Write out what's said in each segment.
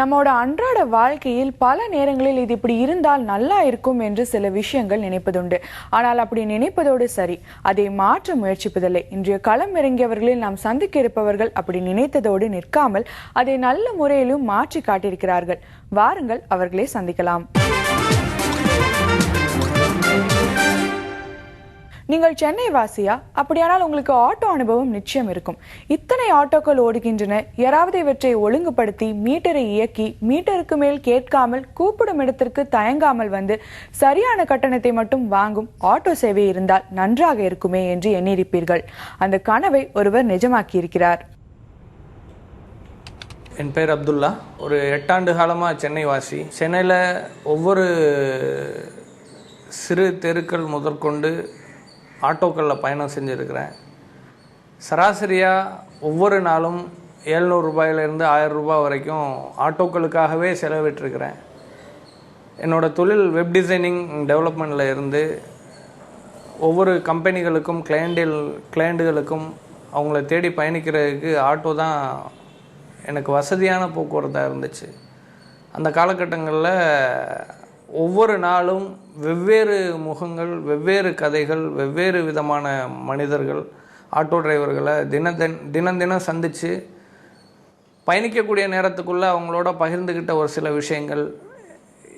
நம்மோட அன்றாட வாழ்க்கையில் பல நேரங்களில் இது இப்படி இருந்தால் நல்லா இருக்கும் என்று சில விஷயங்கள் நினைப்பதுண்டு. ஆனால் அப்படி நினைப்பதோடு சரி அதை மாற்ற முயற்சிப்பதில்லை. இன்றைய களம் இறங்கியவர்களில் நாம் சந்திக்க இருப்பவர்கள் அப்படி நினைத்ததோடு நிற்காமல் அதை நல்ல முறையிலும் மாற்றி காட்டியிருக்கிறார்கள். வாருங்கள் அவர்களை சந்திக்கலாம். நீங்கள் சென்னை வாசியா? அப்படியானால் உங்களுக்கு ஆட்டோ அனுபவம் நிச்சயம் இருக்கும். இத்தனை ஆட்டோக்கள் ஓடுகின்றன. யாராவது இவற்றை ஒழுங்குபடுத்தி மீட்டரை இயக்கி மீட்டருக்கு மேல் கேட்காமல் கூப்பிடும் இடத்திற்கு தயங்காமல் வந்து சரியான கட்டணத்தை மட்டும் வாங்கும் ஆட்டோ சேவை இருந்தால் நன்றாக இருக்குமே என்று எண்ணியிருப்பீர்கள். அந்த கனவை ஒருவர் நிஜமாக்கியிருக்கிறார். என் பேர் அப்துல்லா. ஒரு எட்டாண்டு காலமாக சென்னை வாசி. சென்னையில் ஒவ்வொரு சிறு தெருக்கள் முதற்கொண்டு ஆட்டோக்களில் பயணம் செஞ்சுருக்கிறேன். சராசரியாக ஒவ்வொரு நாளும் ஏழ்நூறுபாயிலேருந்து ஆயிரம் ரூபாய் வரைக்கும் ஆட்டோக்களுக்காகவே செலவிட்டிருக்கிறேன். என்னோடய தொழில் வெப் டிசைனிங் டெவலப்மெண்ட்டில் இருந்து ஒவ்வொரு கம்பெனிகளுக்கும் கிளையண்டில் கிளையண்டுகளுக்கும் அவங்கள தேடி பயணிக்கிறதுக்கு ஆட்டோ தான் எனக்கு வசதியான போக்குவரத்தாக இருந்துச்சு. அந்த காலகட்டங்களில் ஒவ்வொரு நாளும் வெவ்வேறு முகங்கள் வெவ்வேறு கதைகள் வெவ்வேறு விதமான மனிதர்கள் ஆட்டோ டிரைவர்களை தின தினம் தினம் சந்தித்து பயணிக்கக்கூடிய நேரத்துக்குள்ளே அவங்களோட பகிர்ந்துக்கிட்ட ஒரு சில விஷயங்கள்.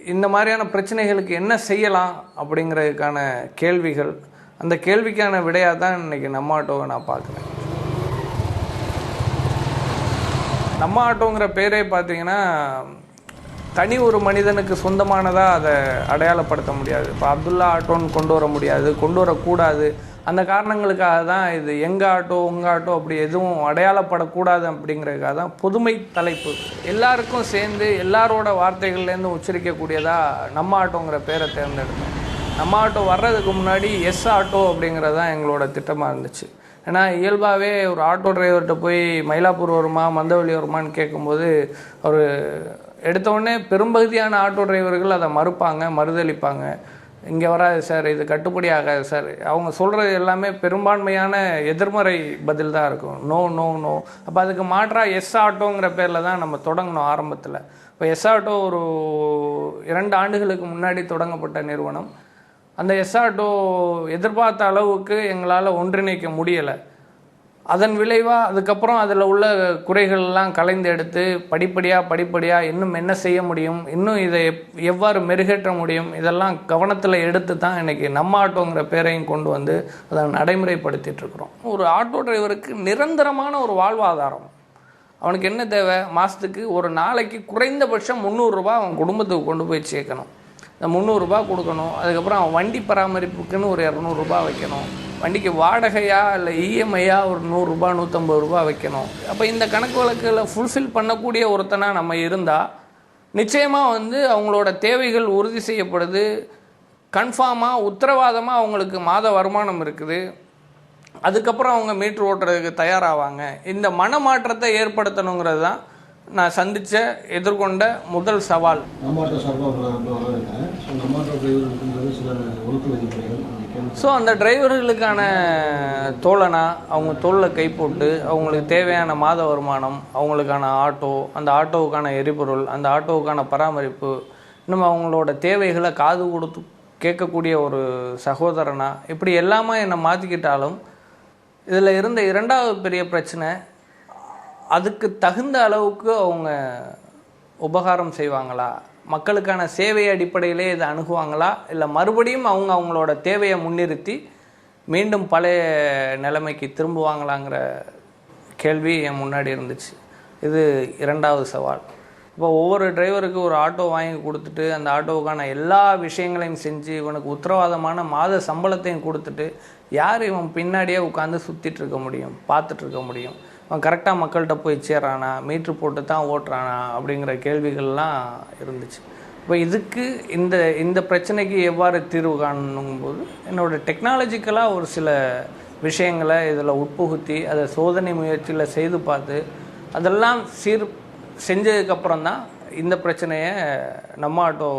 இந்த மாதிரியான பிரச்சனைகளுக்கு என்ன செய்யலாம் அப்படிங்கிறதுக்கான கேள்விகள். அந்த கேள்விக்கான விடையாக தான் இன்றைக்கி நம்ம ஆட்டோவை நான் பார்க்குறேன். நம்ம ஆட்டோங்கிற பேரே பார்த்தீங்கன்னா தனி ஒரு மனிதனுக்கு சொந்தமானதாக அதை அடையாளப்படுத்த முடியாது. இப்போ அப்துல்லா ஆட்டோன்னு கொண்டு வர முடியாது கொண்டு வரக்கூடாது. அந்த காரணங்களுக்காக தான் இது எங்கள் ஆட்டோ உங்கள் ஆட்டோ அப்படி எதுவும் அடையாளப்படக்கூடாது அப்படிங்கிறதுக்காக தான் புதுமை தலைப்பு. எல்லாருக்கும் சேர்ந்து எல்லாரோட வார்த்தைகள்லேருந்து உச்சரிக்கக்கூடியதாக நம்ம ஆட்டோங்கிற பேரை தேர்ந்தெடுத்தோம். நம்ம ஆட்டோ வர்றதுக்கு முன்னாடி எஸ் ஆட்டோ அப்படிங்கிறது தான் எங்களோட திட்டமாக இருந்துச்சு. ஏன்னா இயல்பாகவே ஒரு ஆட்டோ டிரைவர்கிட்ட போய் மயிலாப்பூர் வருமா மந்தவெளி வருமான்னு கேட்கும்போது ஒரு எடுத்தோடனே பெரும்பகுதியான ஆட்டோ டிரைவர்கள் அதை மறுப்பாங்க மறுதளிப்பாங்க இங்கே வராது சார் இது கட்டுப்படி ஆகாது சார். அவங்க சொல்கிறது எல்லாமே பெரும்பான்மையான எதிர்மறை பதில் தான் இருக்கும். No no no. அப்போ அதுக்கு மாற்றாக எஸ் ஆட்டோங்கிற பேரில் தான் நம்ம தொடங்கணும் ஆரம்பத்தில். இப்போ எஸ் ஆட்டோ ஒரு இரண்டு ஆண்டுகளுக்கு முன்னாடி தொடங்கப்பட்ட நிறுவனம். அந்த எஸ் ஆட்டோ எதிர்பார்த்த அளவுக்கு எங்களால் ஒன்றிணைக்க முடியலை. அதன் விளைவாக அதுக்கப்புறம் அதில் உள்ள குறைகள்லாம் கலைந்து எடுத்து படிப்படியாக படிப்படியாக இன்னும் என்ன செய்ய முடியும் இன்னும் இதை எப்- எவ்வாறு மெருகேற்ற முடியும் இதெல்லாம் கவனத்தில் எடுத்து தான் இன்றைக்கி நம்ம ஆட்டோங்கிற பேரையும் கொண்டு வந்து அதை நடைமுறைப்படுத்திகிட்ருக்குறோம் ஒரு ஆட்டோ டிரைவருக்கு நிரந்தரமான ஒரு வாழ்வாதாரம். அவனுக்கு என்ன தேவை? மாதத்துக்கு ஒரு நாளைக்கு குறைந்தபட்சம் முந்நூறுரூபா அவன் குடும்பத்துக்கு கொண்டு போய் சேர்க்கணும். இந்த முந்நூறுரூபா கொடுக்கணும். அதுக்கப்புறம் அவன் வண்டி பராமரிப்புக்குன்னு ஒரு இரநூறுபா வைக்கணும். வண்டிக்கு வாடகையாக இல்லை இஎம்ஐயா ஒரு நூறுரூபா நூற்றம்பது ரூபா வைக்கணும். அப்போ இந்த கணக்கு வழக்கில் ஃபுல்ஃபில் பண்ணக்கூடிய ஒருத்தனாக நம்ம இருந்தால் நிச்சயமாக வந்து அவங்களோட தேவைகள் உறுதி செய்யப்படுது. கன்ஃபார்மாக உத்தரவாதமாக அவங்களுக்கு மாத வருமானம் இருக்குது. அதுக்கப்புறம் அவங்க மீட்ரு ஓட்டுறதுக்கு தயாராவாங்க. இந்த மனமாற்றத்தை ஏற்படுத்தணுங்கிறது தான் நான் சந்தித்த எதிர்கொண்ட முதல் சவால். ஸோ அந்த டிரைவர்களுக்கான தோழனா அவங்க தோளில் கை போட்டு அவங்களுக்கு தேவையான மாத வருமானம் அவங்களுக்கான ஆட்டோ அந்த ஆட்டோவுக்கான எரிபொருள் அந்த ஆட்டோவுக்கான பராமரிப்பு இன்னும் அவங்களோட தேவைகளை காது கொடுத்து கேட்கக்கூடிய ஒரு சகோதரனா இப்படி எல்லாமே என்னை மாற்றிக்கிட்டாலும் இதில் இருந்த இரண்டாவது பெரிய பிரச்சனை அதுக்கு தகுந்த அளவுக்கு அவங்க உபகாரம் செய்வாங்களா? மக்களுக்கான சேவை அடிப்படையிலே இதை அணுகுவாங்களா? இல்லை மறுபடியும் அவங்க அவங்களோட தேவையை முன்னிறுத்தி மீண்டும் பழைய நிலைமைக்கு திரும்புவாங்களாங்கிற கேள்வி என் முன்னாடி இருந்துச்சு. இது இரண்டாவது சவால். இப்போ ஒவ்வொரு டிரைவருக்கு ஒரு ஆட்டோ வாங்கி கொடுத்துட்டு அந்த ஆட்டோவுக்கான எல்லா விஷயங்களையும் செஞ்சு இவனுக்கு உத்தரவாதமான மாத சம்பளத்தையும் கொடுத்துட்டு யார் இவன் பின்னாடியே உட்காந்து சுற்றிட்டு இருக்க முடியும் பார்த்துட்ருக்க முடியும்? அவன் கரெக்டாக மக்கள்கிட்ட போய் சேர்றானா மீட்ரு போட்டு தான் ஓட்டுறானா அப்படிங்கிற கேள்விகள்லாம் இருந்துச்சு. இப்போ இதுக்கு இந்த இந்த பிரச்சனைக்கு எவ்வாறு தீர்வு காணணுங்கும்போது என்னோட டெக்னாலஜிக்கலாக ஒரு சில விஷயங்களை இதில் உட்புகுத்தி அதை சோதனை முயற்சியில் செய்து பார்த்து அதெல்லாம் சீர் செஞ்சதுக்கப்புறம் தான் இந்த பிரச்சனையை நம்ம ஆட்டோ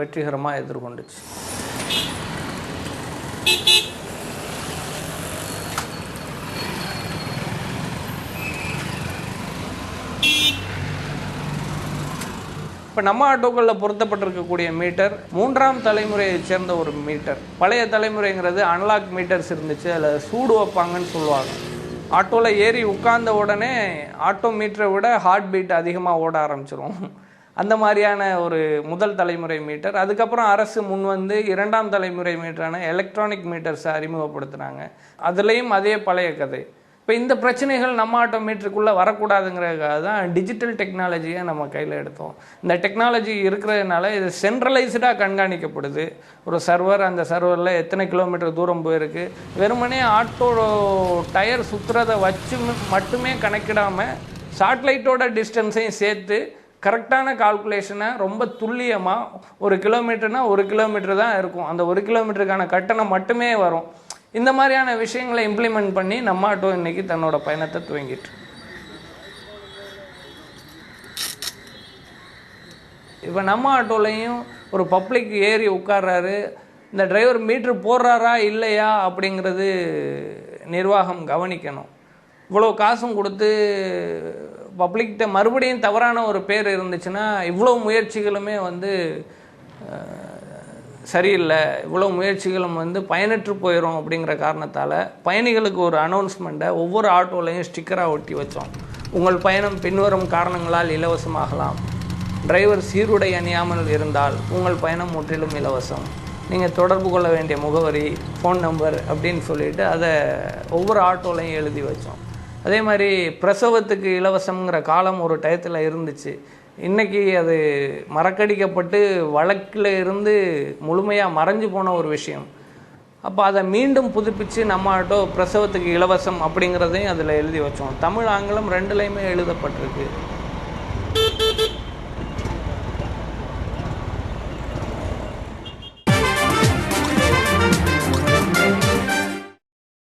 வெற்றிகரமாக எதிர்கொண்டுச்சு. இப்போ நம்ம ஆட்டோக்களில் பொருத்தப்பட்டிருக்கக்கூடிய மீட்டர் மூன்றாம் தலைமுறையைச் சேர்ந்த ஒரு மீட்டர். பழைய தலைமுறைங்கிறது அன்லாக் மீட்டர்ஸ் இருந்துச்சு அதில் சூடு வைப்பாங்கன்னு சொல்லுவாங்க. ஆட்டோவில் ஏறி உட்கார்ந்த உடனே ஆட்டோ மீட்டரை விட ஹார்ட் பீட் அதிகமாக ஓட ஆரம்பிச்சிரும். அந்த மாதிரியான ஒரு முதல் தலைமுறை மீட்டர். அதுக்கப்புறம் அரசு முன் வந்து இரண்டாம் தலைமுறை மீட்டரான எலக்ட்ரானிக் மீட்டர்ஸை அறிமுகப்படுத்துனாங்க. அதுலேயும் அதே பழைய கதை. இப்போ இந்த பிரச்சனைகள் நம்ம ஆட்டோ மீட்டருக்குள்ளே வரக்கூடாதுங்கிறதுக்காக தான் டிஜிட்டல் டெக்னாலஜியை நம்ம கையில் எடுத்தோம். இந்த டெக்னாலஜி இருக்கிறதுனால இது சென்ட்ரலைஸ்டாக கண்காணிக்கப்படுது. ஒரு சர்வர் அந்த சர்வரில் எத்தனை கிலோமீட்டர் தூரம் போயிருக்கு? வெறுமனே ஆட்டோ டயர் சுற்றுறதை வச்சு மட்டுமே கணக்கிடாமல் சாட்டிலைட்டோட டிஸ்டன்ஸையும் சேர்த்து கரெக்டான கால்குலேஷனை ரொம்ப துல்லியமாக ஒரு கிலோமீட்டர்னால் ஒரு கிலோமீட்டர் தான் இருக்கும். அந்த ஒரு கிலோமீட்டருக்கான கட்டணம் மட்டுமே வரும். இந்த மாதிரியான விஷயங்களை இம்ப்ளிமெண்ட் பண்ணி நம்ம ஆட்டோ இன்னைக்கு தன்னோட பயணத்தை துவங்கிட்டு இப்போ நம்ம ஆட்டோலையும் ஒரு பப்ளிக் ஏறி உட்கார்றாரு. இந்த டிரைவர் மீட்ரு போடுறாரா இல்லையா அப்படிங்கிறது நிர்வாகம் கவனிக்கணும். இவ்வளோ காசும் கொடுத்து பப்ளிக்கிட்ட மறுபடியும் தவறான ஒரு பேர் இருந்துச்சுன்னா இவ்வளோ முயற்சிகளுமே வந்து சரியில்லை இவ்வளோ முயற்சிகளும் வந்து பயனற்று போயிடும் அப்படிங்கிற காரணத்தால் பயணிகளுக்கு ஒரு அனௌன்ஸ்மெண்ட்டை ஒவ்வொரு ஆட்டோலையும் ஸ்டிக்கராக ஒட்டி வச்சோம். உங்கள் பயணம் பின்வரும் காரணங்களால் இலவசமாகலாம். டிரைவர் சீருடை அணியாமல் இருந்தால் உங்கள் பயணம் முற்றிலும் இலவசம். நீங்கள் தொடர்பு கொள்ள வேண்டிய முகவரி ஃபோன் நம்பர் அப்படின்னு சொல்லிட்டு அதை ஒவ்வொரு ஆட்டோலையும் எழுதி வச்சோம். அதே மாதிரி பிரசவத்துக்கு இலவசங்கிற காலம் ஒரு டயத்தில் இருந்துச்சு. இன்றைக்கி அது மறக்கடிக்கப்பட்டு வழக்கில் இருந்து முழுமையாக மறைஞ்சு போன ஒரு விஷயம். அப்போ அதை மீண்டும் புதுப்பித்து நம்மகிட்ட பிரசவத்துக்கு இலவசம் அப்படிங்கிறதையும் அதில் எழுதி வச்சோம். தமிழ் ஆங்கிலம் ரெண்டுலேயுமே எழுதப்பட்டிருக்கு.